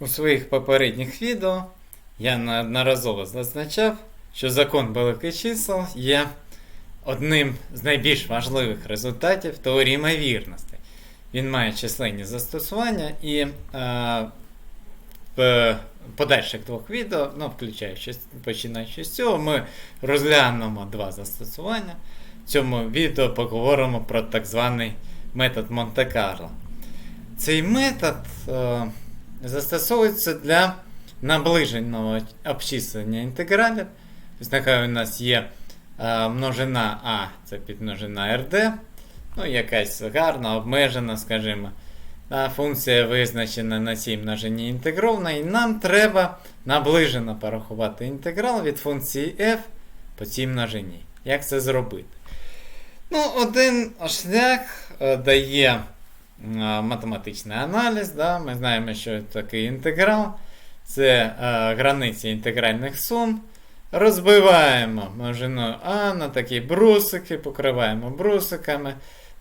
У своїх попередніх відео я неодноразово зазначав, що закон великих чисел є одним з найбільш важливих результатів теорії ймовірностей. Він має численні застосування і е, в подальших двох відео, ну, включаючи починаючи з цього, ми розглянемо два застосування. В цьому відео поговоримо про так званий метод Монте-Карло. Цей метод е, застосовується для наближеного обчислення інтегралів. Ось нехай у нас є е, множина А, це підмножина РД. Ну, якась гарна, обмежена, скажімо. Та функція визначена на цій множині інтегрована, і нам треба наближено порахувати інтеграл від функції f по цій множині. Як це зробити? Ну, один шлях е, дає математичний аналіз. Да? Ми знаємо, що такий інтеграл. Це е, границі інтегральних сум. Розбиваємо множину А на такі брусики, покриваємо брусиками,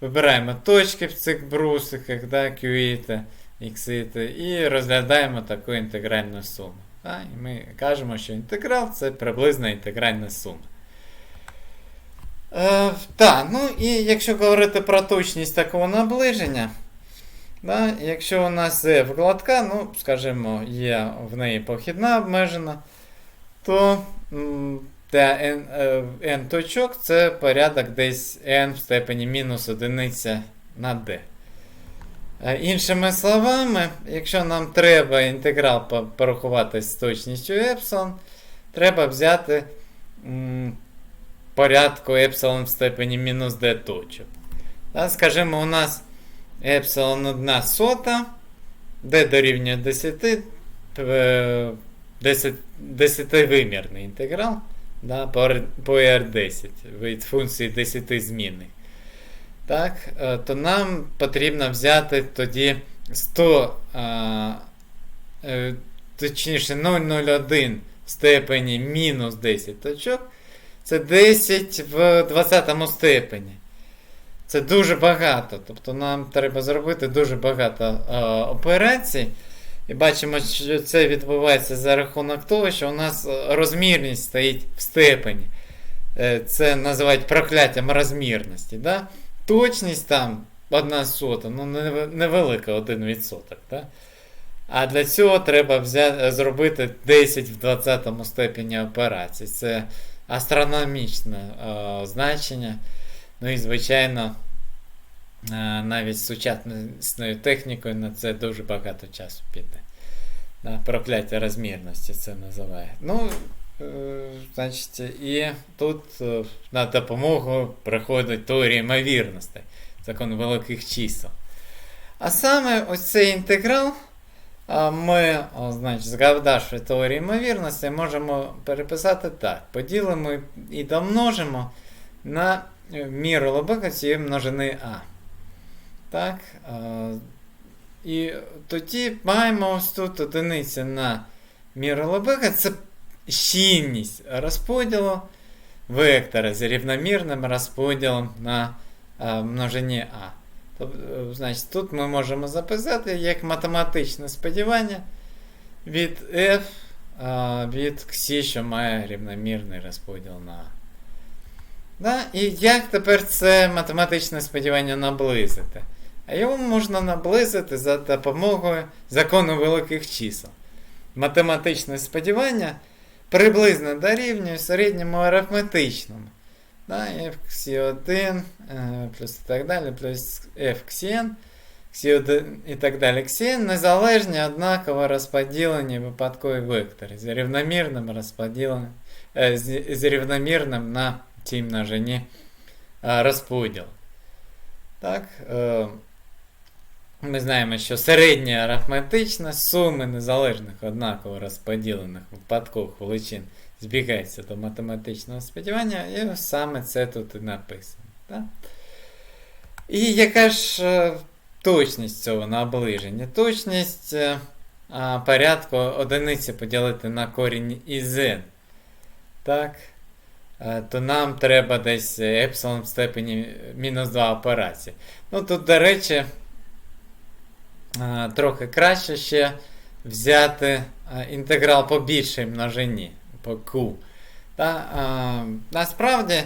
вибираємо точки в цих брусиках, да, Q, X, і розглядаємо таку інтегральну суму. Да? І ми кажемо, що інтеграл це приблизна інтегральна сума. Е, так, ну і якщо говорити про точність такого наближення, да, якщо у нас f гладка, ну, скажімо, є в неї похідна обмежена, то для n, е, n точок це порядок десь n в степені мінус одиниця на d. Е, Іншими словами, якщо нам треба інтеграл по- порахувати з точністю епсилон, треба взяти м, порядку епсилон в степені мінус d точок. Та, скажімо, у нас епсилон 1 сота, d дорівнює 10, е, 10, 10-вимірний інтеграл да, по, R- по R10 від функції 10 змінних. Так, е, то нам потрібно взяти тоді 100, а, е, точніше 0,01 в степені мінус 10 точок. Це 10 в 20 степені. Це дуже багато. Тобто нам треба зробити дуже багато е, операцій. І бачимо, що це відбувається за рахунок того, що у нас е, розмірність стоїть в степені. Е, Це називають прокляттям розмірності. Да? Точність там одна сота, ну невелика 1%. Да? А для цього треба взяти, зробити 10 в 20 степені операцій. Це астрономічне е, значення. Ну і, звичайно, е, навіть з сучасною технікою на це дуже багато часу піде. Прокляття розмірності це називає. Ну, е, значить, і тут е, на допомогу приходить теорія ймовірностей, закон великих чисел. А саме ось цей інтеграл. Ми, значить, згадавши теорію ймовірності, можемо переписати так. Поділимо і домножимо на е, міру Лебега цієї множини А. Так. е, І тоді маємо ось тут одиниця на міру Лебега. Це щільність розподілу вектора з рівномірним розподілом на е, множині А. Тобто, значить, тут ми можемо записати як математичне сподівання від F від Xi, що має рівномірний розподіл на A. Да? І як тепер це математичне сподівання наблизити? А його можна наблизити за допомогою закону великих чисел. Математичне сподівання приблизно дорівнює середньому арифметичному. Да, fx1 е, плюс і так далі, плюс fxn, x1 і так далі. xn незалежні однаково розподілені випадкові вектори з рівномірним розподіленим, е, з рівномірним на цій множині е, розподіл. Так, е, ми знаємо, що середня арифметична суми незалежних однаково розподілених випадкових величин збігається до математичного сподівання, і саме це тут і написано. Так? І яка ж е, точність цього наближення? Точність порядку одиниці поділити на корінь із n. Так? Е, То нам треба десь епсилон в степені мінус 2 операції. Ну тут, до речі, е, трохи краще ще взяти е, інтеграл по більшій множині, по Q. Та, а, насправді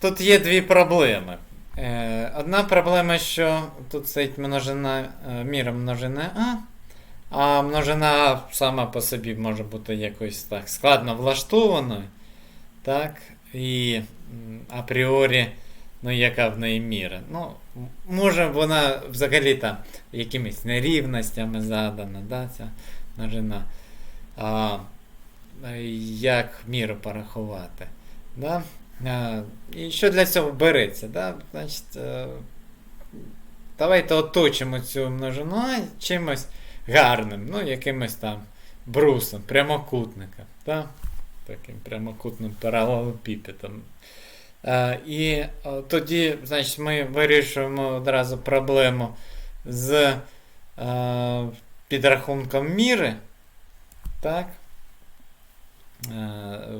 тут є дві проблеми. Е, одна проблема, що тут стоїть множина, е, міра множина А, а множина А сама по собі може бути якось так складно влаштованою. Так, і апріорі, ну, яка в неї міра. Ну, може вона взагалі там якимись нерівностями задана, да, ця множина. А, як міру порахувати. Да? А, і що для цього береться? Да? Значить, е, давайте оточимо цю множину чимось гарним, ну, якимось там брусом, прямокутником. Да? Таким прямокутним паралелепіпедом. Е, і е, тоді, значить, ми вирішуємо одразу проблему з е, підрахунком міри. Так?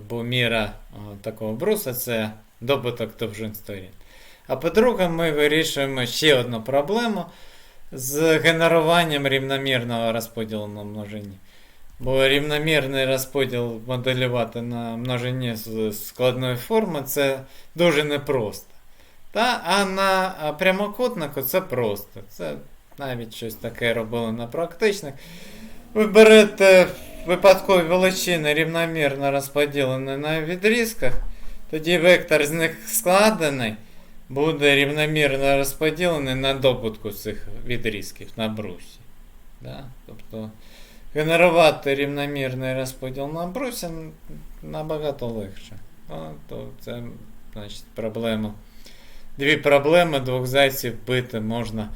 Бо міра такого бруса це добуток довжин сторін. А по-друге, ми вирішуємо ще одну проблему з генеруванням рівномірного розподілу на множині. Бо рівномірний розподіл моделювати на множині складної форми це дуже непросто. Та? А на прямокутнику це просто. Це навіть щось таке робили на практичних. Ви берете випадкові величини рівномірно розподілені на відрізках, тоді вектор з них складений буде рівномірно розподілений на добутку цих відрізків на брусі. Да? Тобто генерувати рівномірний розподіл на брусі набагато легше. Ну, то це значить, проблема. Дві проблеми двох зайців бити можна,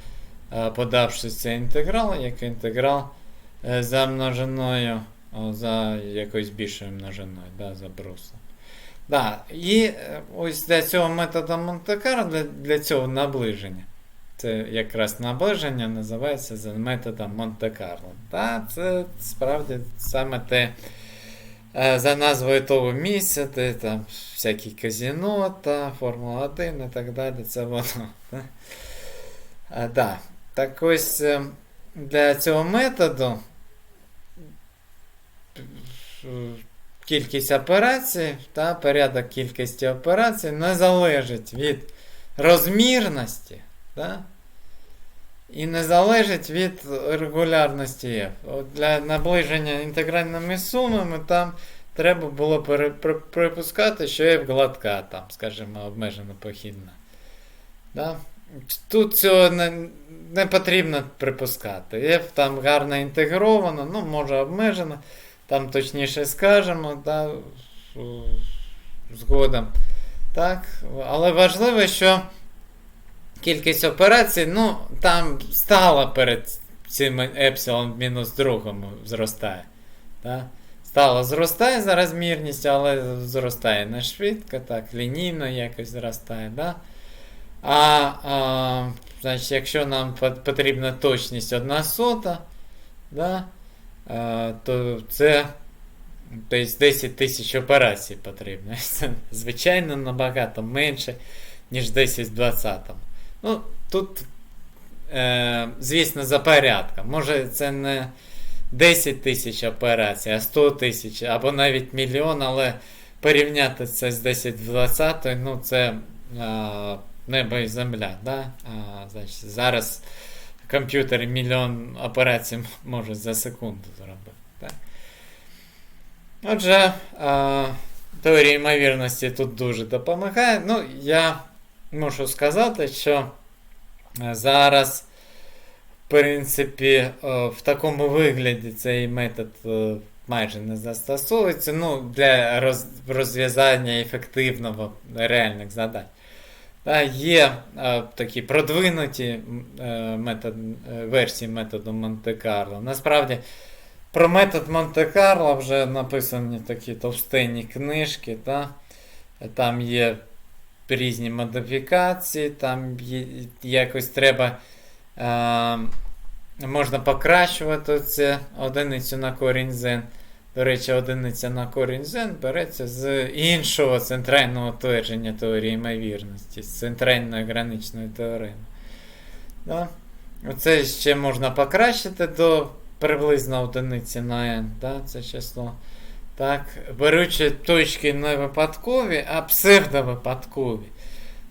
е, подавши цей інтеграл, як інтеграл е, за множиною, за якоюсь більшою множиною, да, за брусом. Да, і е, ось для цього методу Монте-Карло, для, для цього наближення. Це якраз наближення називається за методом Монте-Карло. Да, це справді саме те е, за назвою того місця, де там всякі казіно та Формула 1 і так далі. Це воно. Да. А, да. Так ось е, для цього методу е, кількість операцій та порядок кількості операцій не залежить від розмірності та, і не залежить від регулярності F. От для наближення інтегральними сумами там треба було припускати, що F гладка, там, скажімо, обмежено похідна. Да? Тут цього не, не потрібно припускати. F там гарно інтегровано, ну, може обмежено, там точніше скажемо, да, згодом. Так, але важливо, що кількість операцій, ну, там стала перед цим епсилон мінус другому зростає. Так? Стало зростає за розмірністю, але зростає не швидко, так, лінійно якось зростає. Да? А, а значить, якщо нам потрібна точність 1 сота, да, а, то це тобто 10 тисяч операцій потрібно. Звичайно, набагато менше, ніж 10 в 20. Ну, тут, е, звісно, за порядком. Може, це не 10 тисяч операцій, а 100 тисяч, або навіть мільйон, але порівняти це з 10 в 20, ну це е, небо і земля. Да? А, значить, зараз комп'ютер мільйон операцій може за секунду зробити. Так? Отже, е, теорія ймовірності тут дуже допомагає. Ну, я мушу сказати, що е, зараз, в принципі, е, в такому вигляді цей метод е, майже не застосовується ну, для розв'язання ефективного реальних задач. Та, є е, такі продвинуті е, метод, е, версії методу Монте-Карло. Насправді, про метод Монте-Карло вже написані такі товстенні книжки. Та? Там є різні модифікації, там якось треба. Е, можна покращувати це одиницю на корінь зен. До речі, одиниця на корінь зен береться з іншого центрального твердження теорії ймовірності, з центральної граничної теореми. Да? Оце ще можна покращити до приблизно одиниці на n, да, це число. Так, беручи точки не випадкові, а псевдовипадкові.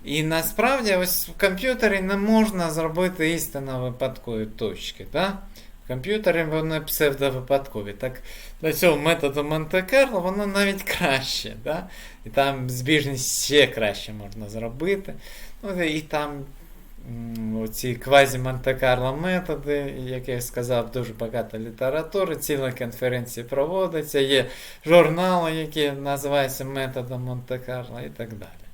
І насправді ось в комп'ютері не можна зробити істинно випадкові точки. Да? В комп'ютері вони псевдовипадкові. Так до цього методу Монте-Карло воно навіть краще. Да? І там збіжність ще краще можна зробити. Ну, і там м, оці квазі Монте-Карло методи, як я сказав, дуже багато літератури, цілі конференції проводяться, є журнали, які називаються методом Монте-Карло і так далі.